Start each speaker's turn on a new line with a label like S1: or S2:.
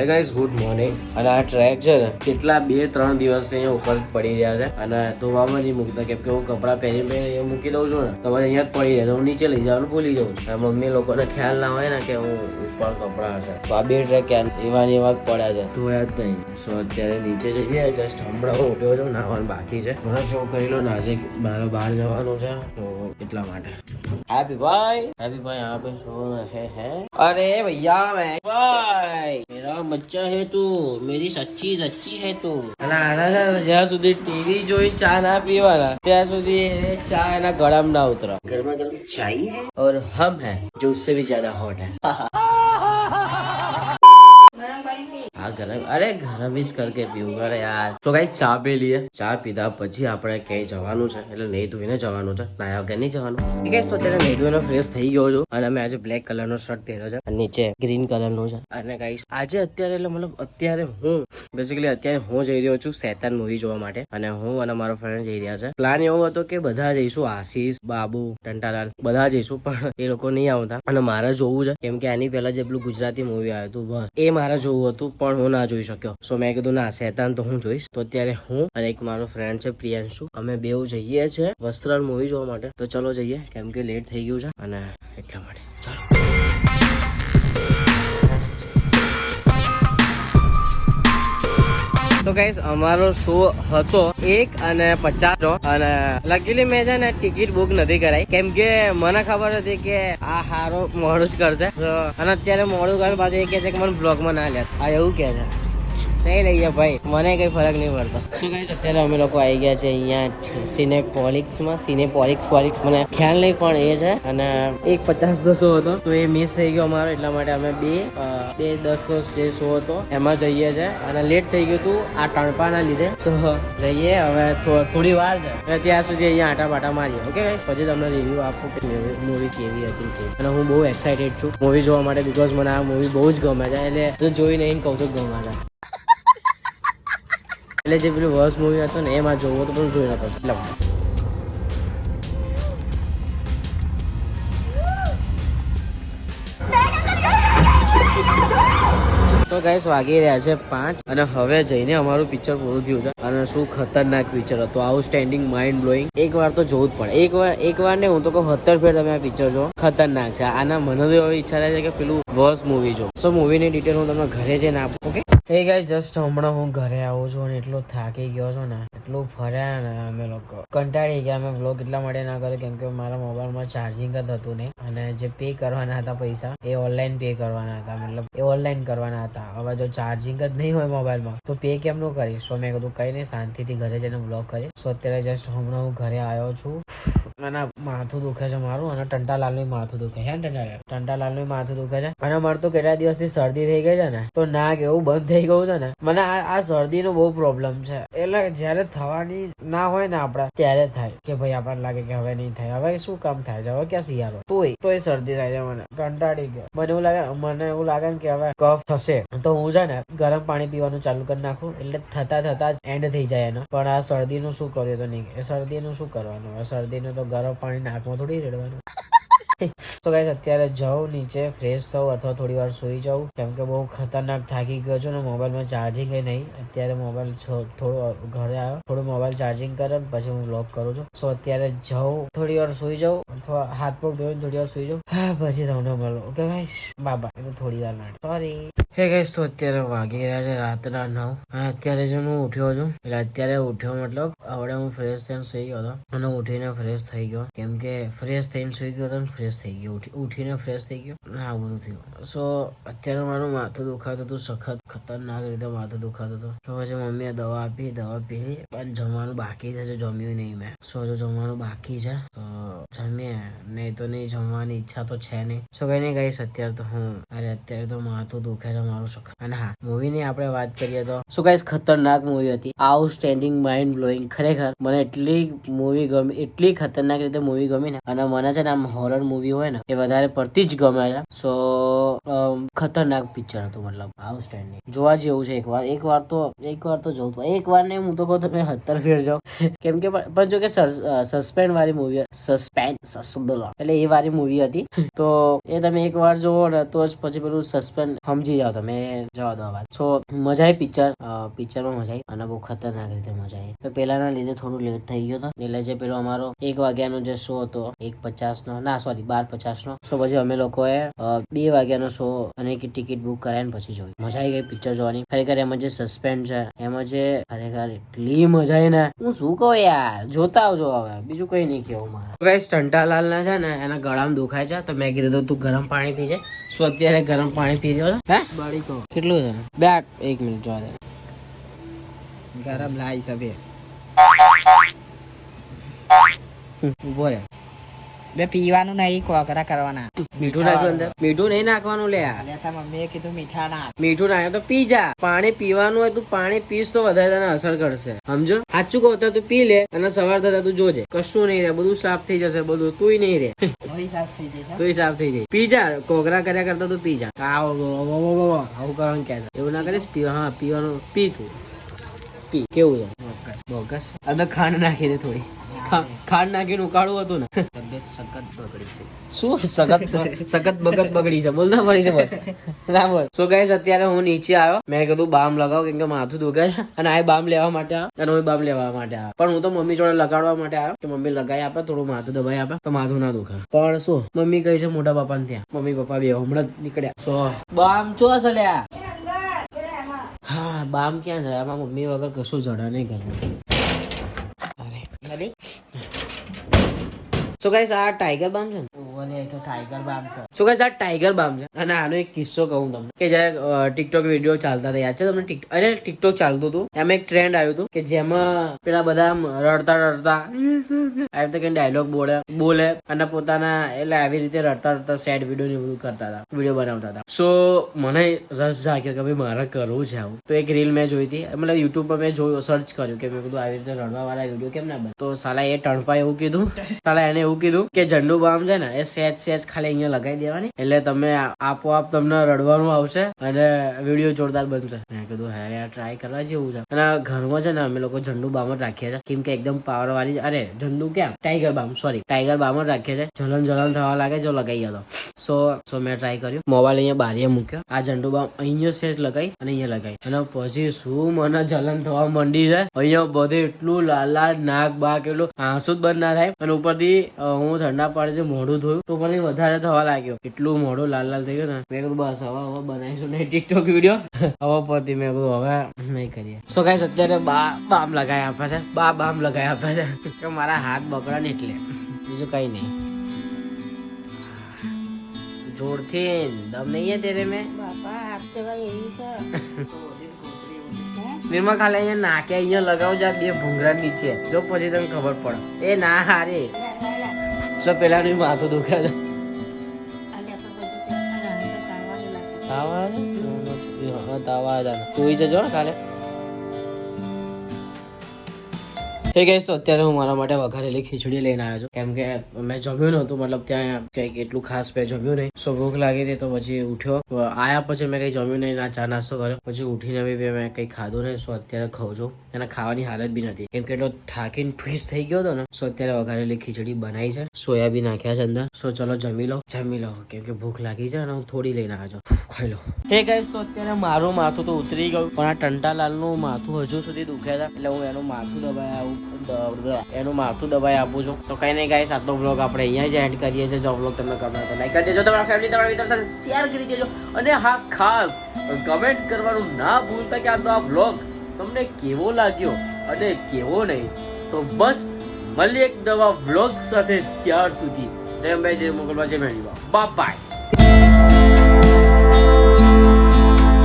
S1: હે guys good morning અને આ ટ્રેક છે ને, કેટલા બે, ત્રણ દિવસથી અહીંયા ઉપર પડી રહ્યા છે. અને ધોવામાં નહીં મૂકતા, કેમ કે હું કપડાં પહેરી પહેરી મૂકી દઉં છું ને, તો અહીંયા જ પડી રહ્યા હું નીચે લઈ જવાનું ભૂલી જાઉં છું. મમ્મી લોકોને ખ્યાલ ના હોય ને કે હું ઉપર કપડાં હશે. તો આ બે ટ્રેક એવા ને એવા પડ્યા છે. ધોયા જ નહીં. સો અત્યારે નીચે જઈએ જસ્ટ હમણાં ઉઠ્યો છું નાવાનું બાકી છે. મને શું કરી લો, નાસિક, મારે બહાર જવાનું છે. તો એટલા માટે हैप्पी भाई हैप्पी भाई यहाँ पे सो रहे हैं अरे भैया मैं भाई मेरा बच्चा है तू मेरी सच्ची सच्ची है तू અને આના છે ને જ્યાં સુધી ટીવી જોઈ ચા ના પીવાના ત્યાં સુધી એ ચા એના ગળામાં ના ઉતરે ગરમા ગરમ ચાય है और हम हैं जो उससे भी ज्यादा हॉट है હા ગરમ અરે ગરમ જ કરકે પીવું કરે યાર. તો કઈ ચા પી લઈએ. ચા પીધા પછી આપણે ક્યાંય જવાનું છે? એટલે નહીં ધોઈને જવાનું છે. નાયા વગર નહીં જવાનું. કઈ તો અત્યારે નહીં ધોઈને ફ્રેશ થઈ ગયો છું. અને મેં આજે બ્લેક કલર નો શર્ટ પહેર્યો છે. નીચે ગ્રીન કલરનું છે. અને કઈ આજે અત્યારે એટલે મતલબ અત્યારે હું બેસિકલી અત્યારે હું જઈ રહ્યો છું શેતાન મૂવી જોવા માટે. અને હું અને મારો ફ્રેન્ડ જઈ રહ્યા છે. પ્લાન એવો હતો કે બધા જઈશું, આશીષ, બાબુ, ટંટાલાલ, બધા જઈશું, પણ એ લોકો નહીં આવતા. અને મારે જોવું છે. કેમ કે આની પહેલા જે પેલું ગુજરાતી મૂવી આવ્યું હતું, બસ. એ મારે જોવું હતું, પણ હું ના જોઈ શક્યો. સો મેં કીધું, ના, શેતાન તો હું જોઈશ. તો અત્યારે હું અને એક મારો ફ્રેન્ડ છે, પ્રિયાંશુ. અમે બેઉ જઈએ છે વસ્ત્રાલ મૂવી જોવા માટે. તો ચલો જઈએ, કેમ કે લેટ થઈ ગયું છે અને એટલા માટે. ચલો. તો ગાઈસ અમારો શો હતો એક અને પચાસ અને લકીલી મેં છે ને ટિકિટ બુક નથી કરાઈ. કેમ કે મને ખબર હતી કે આ હારો મોડું જ કરશે. અને અત્યારે મોડું કરે પાછું એ કે છે કે મને બ્લોગમાં ના લે આ એવું કે છે. નહીં લઈએ ભાઈ. મને કઈ ફરક નહીં પડતો. શું કહીશ અત્યારે અમે લોકો આવી ગયા છે અહીંયા સિનેપોલિક્સમાં સિનેપોલિક્સ પોલિક્સ મને ખ્યાલ નહીં પણ એ છે. અને એક પચાસ નો શો હતો, તો એ મિસ થઈ ગયો અમારો. એટલા માટે અમે બે બે દસ નો જે શો હતો, એમાં જઈએ છે. અને લેટ થઈ ગયું હતું આ તણપાના લીધે. તો જઈએ. હવે થોડી વાર છે. ત્યાં સુધી અહીંયા આટા બાટા મારીએ ઓકે પછી તમને રિવ્યુ આપું કે મૂવી કેવી હતી કે અને હું બહુ એક્સાઇટેડ છું. મૂવી જોવા માટે બીકોઝ મને આ મૂવી બહુ જ ગમે છે. એટલે જોઈ નહીં કહું તો ગમે છે. એટલે જે પેલું વર્સ મૂવી હતું ને, એમાં જોવો તો પણ જોઈ નતો એટલે તો ગાઈસ વાગી રહ્યા છે પાંચ અને હવે જઈને અમારું પિક્ચર પૂરું થયું છે. અને શું ખતરનાક પિક્ચર હતું. આવું સ્ટેન્ડિંગ માઇન્ડ બ્લોઈંગ એક વાર તો જોવું જ પડે. એક વાર એક વાર ને હું તો કહું, સત્તર ફેર તમે આ પિક્ચર જો ખતરનાક છે. આના મને એવી ઈચ્છા થાય છે કે પેલું વર્સ મૂવી જો સો મૂવીની ડિટેલ હું તમને ઘરે જઈને આપું ઓકે એ ગાય જસ્ટ હમણાં હું ઘરે આવું છું અને એટલો થાકી ગયો છું ને, એટલું ફર્યા ને અમે લોકો. કંટાળી ગયા, અમે બ્લોગ એટલા માટે ના કર્યો, કેમ કે મારા મોબાઈલમાં ચાર્જિંગ જ હતું નહીં. અને જે પે કરવાના હતા પૈસા, એ ઓનલાઈન પે કરવાના હતા, મતલબ એ ઓનલાઈન કરવાના હતા. હવે જો ચાર્જિંગ જ નહીં હોય મોબાઈલમાં તો પે કેમ નું કરીશ? તો મેં કીધું, કઈ નહીં, શાંતિથી ઘરે જઈને બ્લોગ કરીશ. તો અત્યારે જસ્ટ હમણાં હું ઘરે આવ્યો છું. અને માથું દુખે છે મારું, અને ટંટાલાલનું માથું દુખે છે ને ટંટાલાલનું માથું દુખે છે. અને મારે તો કેટલા દિવસથી શરદી થઈ ગઈ છે ને, તો નાક એવું બંધ થઈ ગયું છે ને, મને આ શરદી નો બહુ પ્રોબ્લેમ છે. એટલે જયારે થવાની ના હોય ને આપડા ત્યારે થાય કે ભાઈ આપણને લાગે કે હવે નહીં થાય, હવે શું કામ થાય છે, હવે ક્યાં શિયાળો? તોય તોય શરદી થાય છે મને, કંટાળી ગયો. મને એવું લાગે, મને એવું લાગે ને કે હવે કફ થશે. તો હું છે ને, ગરમ પાણી પીવાનું ચાલુ કરી નાખું, એટલે થતા થતા જ એન્ડ થઈ જાય એનો. પણ આ શરદીનું શું કર્યું તો નહીં? એ શરદીનું શું કરવાનું? શરદીનું તો ગરમ પાણી નાકમાં થોડી રેડવાનું. તો ગાઈસ અત્યારે જાઉં, નીચે ફ્રેશ થઉં અથવા થોડી વાર સુઈ જાઉં. કેમ કે બહુ ખતરનાક થાકી ગયો છું ને, મોબાઈલમાં ચાર્જિંગ નહીં. અત્યારે મોબાઈલ થોડો ઘરે આવ્યો. થોડું મોબાઈલ ચાર્જિંગ કરે પછી હું બ્લોક કરું છું. સો અત્યારે જાઉં, થોડી વાર સુઈ જાઉં, અથવા હાથ પગ ધોઈને થોડી વાર સુઈ જાઉં. હા, પછી તમને મળો. ઓકે ગાઈસ બાબા એ તો થોડી વાર માટે. સોરી હે ગાઈસ તો અત્યારે વાગી રહ્યા છે રાતના નવ. અને અત્યારે જો હું ઉઠ્યો છું. એટલે અત્યારે ઉઠ્યો મતલબ હવે હું ફ્રેશ થઈને સુઈ ગયો હતો. અને ઉઠીને ફ્રેશ થઈ ગયો. કેમ કે ફ્રેશ થઈને સુઈ ગયો હતો ફ્રેશ થઈ ગયો. ઉઠીને ફ્રેશ થઈ ગયો. આ બધું થયું. સો અત્યારે મારું માથું દુખાતું હતું સખત ખતરનાક રીતે માથું દુખાતું હતું. તો પછી મમ્મીએ દવા આપી, દવા પીધી. પણ જમવાનું બાકી છે જમ્યું નહીં મેં. સો જો જમવાનું બાકી છે. તો જમીએ. નહીં તો નહીં, જમવાની ઈચ્છા તો છે નહીં. સો કઈ નહીં ગઈશ અત્યારે તો હું, અરે, અત્યારે તો માથું દુખે છે મારું સખત. અને હા મૂવી ની આપણે વાત કરીએ તો. શું કઈ ખતરનાક મૂવી હતી. આઉટ સ્ટેન્ડિંગ માઇન્ડ બ્લોઈંગ ખરેખર, મને એટલી મૂવી ગમી, એટલી ખતરનાક રીતે મૂવી ગમી ને. અને મને છે ને આમ હોરર હોરર મૂવી હોય ને, એ વધારે પડતી જ ગમે છે. સો ખતરનાક પિક્ચર હતું મતલબ આઉટસ્ટેન્ડિંગ જોવા જેવું છે એકવાર. એકવાર તો એકવાર તો જોઉં. એકવાર ને હું તો કહું તમે સત્તર ફેર જાઓ. કેમ કે, પણ જો કે સસ્પેન્ડ વાળી મૂવી સસ્પેન્ડ એટલે એ વાળી મૂવી હતી. તો એ તમે એક વાર જોવો ને, તો જ પછી પેલું સસ્પેન્ડ સમજી જાઓ તમે. જવા દો વાત. સો મજા આવી પિક્ચર પિક્ચરમાં મજા આવી. અને બહુ ખતરનાક રીતે મજા આવી. તો પેલાના લીધે થોડું લેટ થઈ ગયો હતો. એટલે જે પેલો અમારો એક વાગ્યાનો જે શો હતો, એક પચાસ નો ના સોરી બાર પચાસ નો સો પછી અમે લોકોએ બે વાગ્યાનો શો અને એક ટિકિટ બુક કરાવીને પછી જોયું. મજા આવી ગઈ પિક્ચર જોવાની. ખરેખર એમાં જે સસ્પેન્ડ છે એમાં જે ખરેખર એટલી મજા આવી ને. હું શું કહું યાર? જોતા આવજો હવે. બીજું કઈ નહીં કેવું મારે. ગાઈસ ટંટાલાલ ના છે ને એના ગળામાં દુખાય છે. તો મેં કીધું તું ગરમ પાણી પીજે શું અત્યારે ગરમ પાણી પીજો હે?
S2: બળી કહો.
S1: કેટલું છે? બે એક મિનિટ જોવા દે.
S2: ગરમ લાઈ સભે
S1: રહે.
S2: બે પીવાનું નહીં કોકરા કરવાના.
S1: મીઠું નાખ્યું અંદર. મીઠું નહીં નાખવાનું લે
S2: મમ્મીએ કીધું મીઠા ના
S1: મીઠું નાખ્યું તો પી જા. પાણી પીવાનું હોય તું પાણી પીશ તો વધારે તને અસર કરશે. સમજો? સાચું કહું તો તું પી લે અને સવાર થતા તું જોજે. કશું નહીં રે બધું સાફ થઈ જશે બધું તુંય નહીં રે.
S2: તું સાફ થઈ
S1: તુંય સાફ થઈ જાય. પી જા. કોકરા કર્યા કરતા તું પી જા. આવો, કરવાનું કે એવું ના કરીશ હા પીવાનું પી તું. પી. કેવું છે? બોગસ. અંદર ખાંડ નાખી દે થોડી. ખાંડ નાખીને ઉકાળું હતું ને.
S2: તબિયત સખત બગડી છે.
S1: શું સખત સખત બગત બગડી છે? બોલતા બોલ. ના બોલ. સો ગાઈસ અત્યારે હું નીચે આવ્યો. મેં કીધું બામ લગાવ કેમ કે માથું દુખે છે. અને આ બામ લેવા માટે આવ્યો. અને હું બામ લેવા માટે આવ્યો. પણ હું તો મમ્મી જોડે લગાડવા માટે આવ્યો. કે મમ્મી લગાવી આપે થોડું માથું દબાઈ આપે તો માથું ના દુખે. પણ શું? મમ્મી કહી છે મોટા પપ્પા ત્યાં. મમ્મી પપ્પા બે હમણાં જ નીકળ્યા. સો બામ ચો લ્યા હા બામ ક્યાં જાય આમાં મમ્મી વગર કશું જડા નહીં ઘરમાં. અરે
S2: મળી
S1: સો ગાઈસ આ ટાઈગર બામ છે ને?
S2: તો ટાઈગર બામ છે.
S1: સો ગાઈસ આ ટાઈગર બામ છે. અને આનો એક કિસ્સો કહું તમને. કે જ્યારે ટિકટોક વીડિયો ચાલતા હતા યાદ છે તમને ટિક અરે ટિકટોક ચાલતું હતું. એમાં એક ટ્રેન્ડ આવ્યું હતું કે જેમાં પેલા બધા રડતા રડતા આવી રીતે કઈ ડાયલોગ બોલે બોલે અને પોતાના એટલે આવી રીતે રડતા રડતા સેડ વીડિયો ને બધું કરતા હતા વીડિયો બનાવતા હતા. સો મને રસ જાગ્યો કે ભાઈ મારે કરવું છે આવું. તો એક રીલ મેં જોઈ હતી. મતલબ યુટ્યુબ પર મેં જોયું સર્ચ કર્યું કે મેં કીધું આવી રીતે રડવા વાળા વીડિયો કેમ ના બને તો સાલા એ ટણપા એવું કીધું. સાલા એને એવું કીધું કે ઝંડુ બામ છે ને, એ સેજ સેજ ખાલી અહીંયા લગાવી દેવાની. એટલે તમે આપોઆપ તમને રડવાનું આવશે અને વીડિયો જોરદાર બનશે. મેં કીધું, હે યાર ટ્રાય કરવા જેવું છે. અને ઘરમાં છે ને, અમે લોકો ઝંડુ બામ જ રાખીએ છીએ. કેમ કે એકદમ પાવર વાળી અરે, ઝંડુ ક્યાં? Tiger balm sorry tiger balm જ રાખીએ છીએ. જલન જલન થવા લાગે જો લગાવી હતો સો સો મેં ટ્રાય કર્યું. મોબાઈલ અહીંયા બારીએ મૂક્યો. આ ઝંડુ બામ અહીંયા સેજ લગાવી અને અહીંયા લગાવી અને પછી શું મને જલન થવા માંડી છે? અહીંયા બધે એટલું લાલ લાલ નાક બાક, એટલું આંસુ જ બંધ ના થાય. અને ઉપરથી હું ઠંડા પાણીથી મોઢું ધોયું તો મને વધારે થવા લાગ્યો. એટલું મોઢું લાલ લાલ થઈ ગયું ને. મેં કીધું બસ હવે હવે બનાવીશું નહીં ટિકટોક વીડિયો હવે પરથી મેં કીધું હવે નહીં કરીએ. સો ગાઈસ અત્યારે બા બામ લગાવી આપે છે. બા બામ લગાવી આપે છે. કે મારા હાથ બગડે ને એટલે. બીજું કઈ નહીં. જોરથી. દમ નહીં હે તેરે મેં.
S2: બાપા આપ તો એવી છે.
S1: નિર્મા ખાલી અહીંયા નાકે અહીંયા લગાવજા બે ભૂંગરા નીચે. જો પછી તમને ખબર પડે. એ ના હારે. સો પેલા નું માથું દુખે છે. તાવ આવે? તાવ આવે તું જજો ને કાલે. હે ગઈ તો અત્યારે હું મારા માટે વઘારેલી ખીચડી લઈને આવ્યો છું. કેમ કે મેં જમ્યું નહોતું, મતલબ ત્યાં કંઈક એટલું ખાસ મેં જમ્યું નહીં. સો ભૂખ લાગી હતી તો પછી ઉઠ્યો. આયા પછી મેં કંઈ જમ્યું નહીં, ના, ચા, નાસ્તો કર્યો. પછી ઉઠીને બી મેં કંઈ ખાધું નહીં સો અત્યારે ખાઉં છું. અને ખાવાની હાલત બી નથી. કેમ કે એટલો થાકીને ટ્વિસ્ટ થઈ ગયો હતો ને સો અત્યારે વઘારેલી ખીચડી બનાવી છે. સોયાબીન નાખ્યા છે અંદર. સો ચલો જમી લો. જમી લો. કેમ કે ભૂખ લાગી છે અને હું થોડી લઈને આવ્યો છું. ખાઈ લો. હે ગાઈસ તો અત્યારે મારું માથું તો ઉતરી ગયું, પણ આ ટંટાલાલનું માથું હજુ સુધી દુખે છે. એટલે હું એનું માથું દબાઈ આવું. એનું માથું દબાઈ આપું છું. તો કઈ નહીં ગાઈસ આજનો બ્લોગ આપણે અહીંયા જ એન્ડ કરીએ છીએ. જો બ્લોગ તમને ગમે તો લાઈક કરી દેજો. તમારા ફેમિલી તમારા મિત્રો સાથે શેર કરી દેજો. અને હા, ખાસ કમેન્ટ કરવાનું ના ભૂલતા કે આજનો આ બ્લોગ તમને કેવો લાગ્યો અને કેવો નહીં. તો બસ, મળીએ એક નવા વ્લોગ સાથે ત્યાર સુધી. જય અંબાઈ જય મોગલમાં જય મેળવી બાય